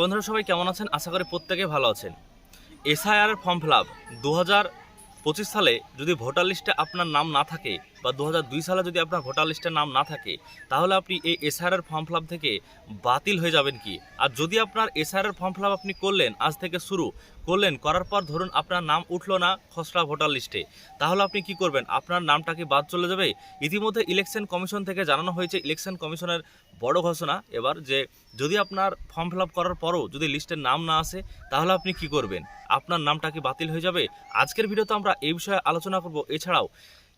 বন্ধুরা, সবাই কেমন আছেন? আশা করি প্রত্যেকে ভালো আছেন। এসআইআর ফর্ম ফিল আপ দু হাজার পঁচিশ সালে যদি ভোটার লিস্টে আপনার নাম না থাকে বা দু হাজার দুই সালে যদি আপনার ভোটার লিস্টে নাম না থাকে, তাহলে আপনি এই এসআইআর ফর্ম ফিল থেকে বাতিল হয়ে যাবেন কি? আর যদি আপনার এসআইআর ফর্ম ফিল আপ আপনি করলেন, আজ থেকে শুরু করলেন, করার পর ধরুন আপনার নাম উঠল না খসড়া ভোটার লিস্টে, তাহলে আপনি কি করবেন? আপনার নামটা কি বাদ চলে যাবে? ইতিমধ্যে ইলেকশন কমিশন থেকে জানানো হয়েছে ইলেকশন কমিশনের বড় ঘোষণা এবার যে যদি আপনার ফর্ম ফিল করার পরও যদি লিস্টের নাম না আসে, তাহলে আপনি কি করবেন? আপনার নামটা কি বাতিল হয়ে যাবে? আজকের ভিডিওতে আমরা এই বিষয়ে আলোচনা করব। এছাড়াও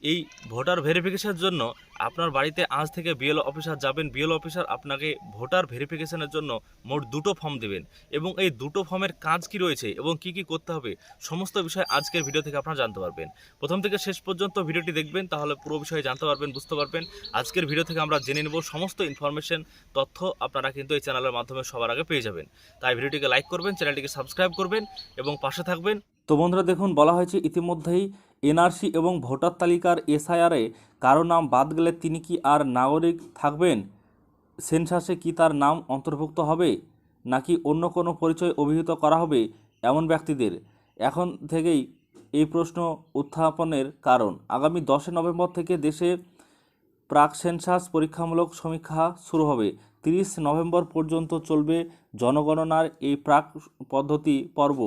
এই ভোটার ভেরিফিকেশনের জন্য আপনার বাড়িতে আজ থেকে বিএল অফিসার যাবেন। বিএল অফিসার আপনাকে ভোটার ভেরিফিকেশনের জন্য মোট দুটো ফর্ম দেবেন এবং এই দুটো ফর্মের কাজ কি রয়েছে এবং কি কি করতে হবে সমস্ত বিষয় আজকের ভিডিও থেকে আপনারা জানতে পারবেন। প্রথম থেকে শেষ পর্যন্ত ভিডিওটি দেখবেন, তাহলে পুরো বিষয়ে জানতে পারবেন, বুঝতে পারবেন। আজকের ভিডিও থেকে আমরা জেনে নেব সমস্ত ইনফরমেশন তথ্য আপনারা কিন্তু এই চ্যানেলের মাধ্যমে সবার আগে পেয়ে যাবেন। তাই ভিডিওটিকে লাইক করবেন চ্যানেলটিকে সাবস্ক্রাইব করবেন এবং পাশে থাকবেন। তো বন্ধুরা দেখুন, বলা হয়েছে ইতিমধ্যেই এনআরসি এবং ভোটার তালিকার এসআইআরে কারও নাম বাদ গেলে তিনি কি আর নাগরিক থাকবেন? সেন্সাসে কি তার নাম অন্তর্ভুক্ত হবে? নাকি অন্য কোনো পরিচয় অভিহিত করা হবে এমন ব্যক্তিদের? এখন থেকেই এই প্রশ্ন উত্থাপনের কারণ। আগামী দশই নভেম্বর থেকে দেশে প্রাক সেন্সাস পরীক্ষামূলক সমীক্ষা শুরু হবে। তিরিশ নভেম্বর পর্যন্ত চলবে জনগণনার এই প্রাক পদ্ধতি পর্ব।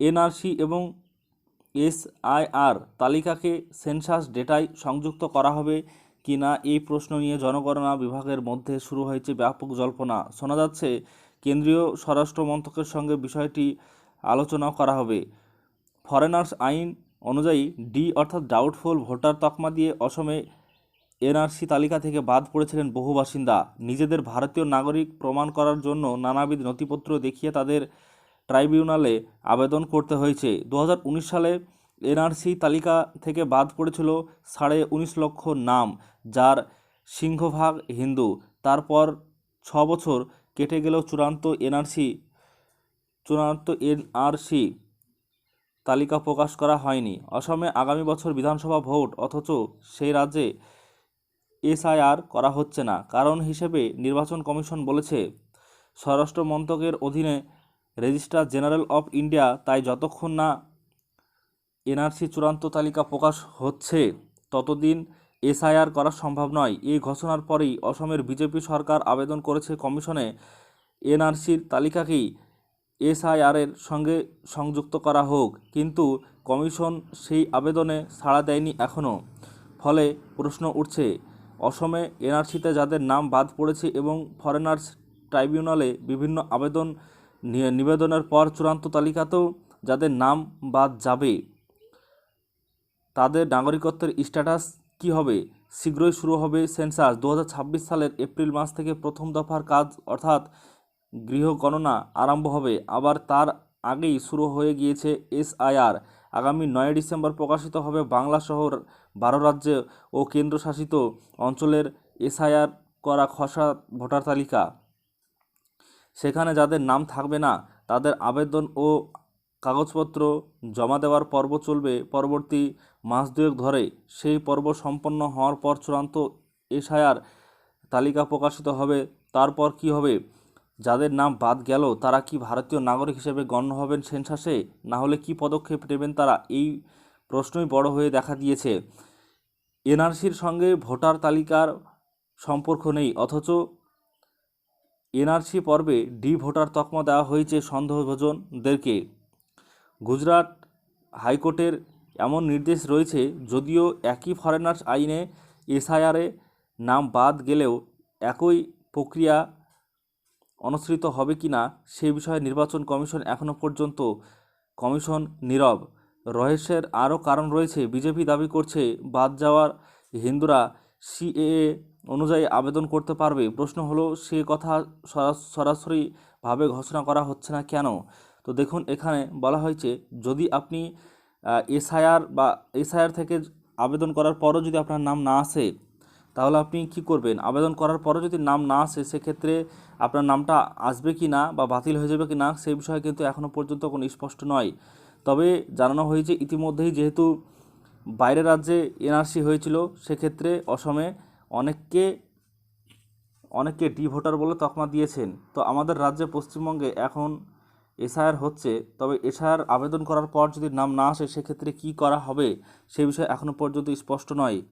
এনআরসি এবং এসআইআর তালিকাকে সেন্সাস ডেটায় সংযুক্ত করা হবে কি না এই প্রশ্ন নিয়ে জনগণনা বিভাগের মধ্যে শুরু হয়েছে ব্যাপক জল্পনা। শোনা যাচ্ছে, কেন্দ্রীয় স্বরাষ্ট্র মন্ত্রকের সঙ্গে বিষয়টি আলোচনা করা হবে। ফরেনার্স আইন অনুযায়ী ডি অর্থাৎ ডাউটফুল ভোটার তকমা দিয়ে অসমে এনআরসি তালিকা থেকে বাদ পড়েছিলেন বহু বাসিন্দা। নিজেদের ভারতীয় নাগরিক প্রমাণ করার জন্য নানাবিধ নথিপত্র দেখিয়ে তাদের ট্রাইব্যুনালে আবেদন করতে হয়েছে। দু হাজার উনিশ সালে এনআরসি তালিকা থেকে বাদ পড়েছিল সাড়ে উনিশ লক্ষ নাম, যার সিংহভাগ হিন্দু। তারপর ছ বছর কেটে গেলেও চূড়ান্ত এনআরসি চূড়ান্ত এনআরসি তালিকা প্রকাশ করা হয়নি। অসমে আগামী বছর বিধানসভা ভোট, অথচ সেই রাজ্যে এসআইআর করা হচ্ছে না। কারণ হিসেবে নির্বাচন কমিশন বলেছে, স্বরাষ্ট্র মন্ত্রকের অধীনে রেজিস্ট্রার জেনারেল অফ ইন্ডিয়া, তাই যতক্ষণ না এনআরসি চূড়ান্ত তালিকা প্রকাশ হচ্ছে, ততদিন এসআইআর করা সম্ভব নয়। এই ঘোষণার পরেই অসমের বিজেপি সরকার আবেদন করেছে কমিশনে এনআরসির তালিকাকেই এসআইআরের সঙ্গে সংযুক্ত করা হোক, কিন্তু কমিশন সেই আবেদনে সাড়া দেয়নি এখনও ফলে প্রশ্ন উঠছে, অসমে এনআরসিতে যাদের নাম বাদ পড়েছে এবং ফরেনার্স ট্রাইব্যুনালে বিভিন্ন আবেদন নিবেদনের পর চূড়ান্ত তালিকাতেও যাদের নাম বাদ যাবে, তাদের নাগরিকত্বের স্ট্যাটাস কী হবে? শীঘ্রই শুরু হবে সেন্সাস। দু হাজার ছাব্বিশ সালের এপ্রিল মাস থেকে প্রথম দফার কাজ অর্থাৎ গৃহ গণনা আরম্ভ হবে। আবার তার আগেই শুরু হয়ে গিয়েছে এসআইআর। আগামী নয় ডিসেম্বর প্রকাশিত হবে বাংলা শহর, বারো রাজ্যে ও কেন্দ্রশাসিত অঞ্চলের এসআইআর করা খসড়া ভোটার তালিকা। সেখানে যাদের নাম থাকবে না, তাদের আবেদন ও কাগজপত্র জমা দেওয়ার পর্ব চলবে। পরবর্তী মাস দুয়েক ধরে সেই পর্ব সম্পন্ন হওয়ার পর চূড়ান্ত এসআইআর তালিকা প্রকাশিত হবে। তারপর কি হবে? যাদের নাম বাদ গেল, তারা কি ভারতীয় নাগরিক হিসেবে গণ্য হবেন সেন্সাসে? না হলে কি পদক্ষেপ নেবেন তারা? এই প্রশ্নই বড় হয়ে দেখা দিয়েছে। এনআরসির সঙ্গে ভোটার তালিকার সম্পর্ক নেই, অথচ এনআরসি পর্বে ডি ভোটার তকমা দেওয়া হয়েছে সন্দেহভাজনদেরকে। গুজরাট হাইকোর্টের এমন নির্দেশ রয়েছে যদিও একই ফরেনার্স আইনে এসআইআরে নাম বাদ গেলেও একই প্রক্রিয়া অনুসৃত হবে কি না সে বিষয়ে নির্বাচন কমিশন এখনও পর্যন্ত কমিশন নীরব। রহস্যের আরও কারণ রয়েছে, বিজেপি দাবি করছে, বাদ যাওয়ার হিন্দুরা সিএএ অনুযায়ী আবেদন করতে পারবে? প্রশ্ন হলো, সে কথা সরা- সরাসরিভাবে ঘোষণা করা হচ্ছে না কেন? তো দেখুন, এখানে বলা হয়েছে, যদি আপনি এসআইআর বা এসআইআর থেকে আবেদন করার পরও যদি আপনার নাম না আসে, তাহলে আপনি কি করবেন? আবেদন করার পরও যদি নাম না আসে, সেক্ষেত্রে আপনার নামটা আসবে কি না বা বাতিল হয়ে যাবে কি না সেই বিষয়ে কিন্তু এখনও পর্যন্ত কোনো স্পষ্ট নয়। তবে জানানো হয়েছে, ইতিমধ্যেই যেহেতু বাইরের রাজ্যে এনআরসি হয়েছিল, সেক্ষেত্রে অসমে অনেককে অনেককে ডি ভোটার বলে তকমা দিয়েছেন। তো আমাদের রাজ্যে পশ্চিমবঙ্গে এখন এসআইআর হচ্ছে, তবে এসআইআর আবেদন করার পর যদি নাম না আসে, সেক্ষেত্রে কী করা হবে, সে বিষয়ে এখনও পর্যন্ত স্পষ্ট নয়।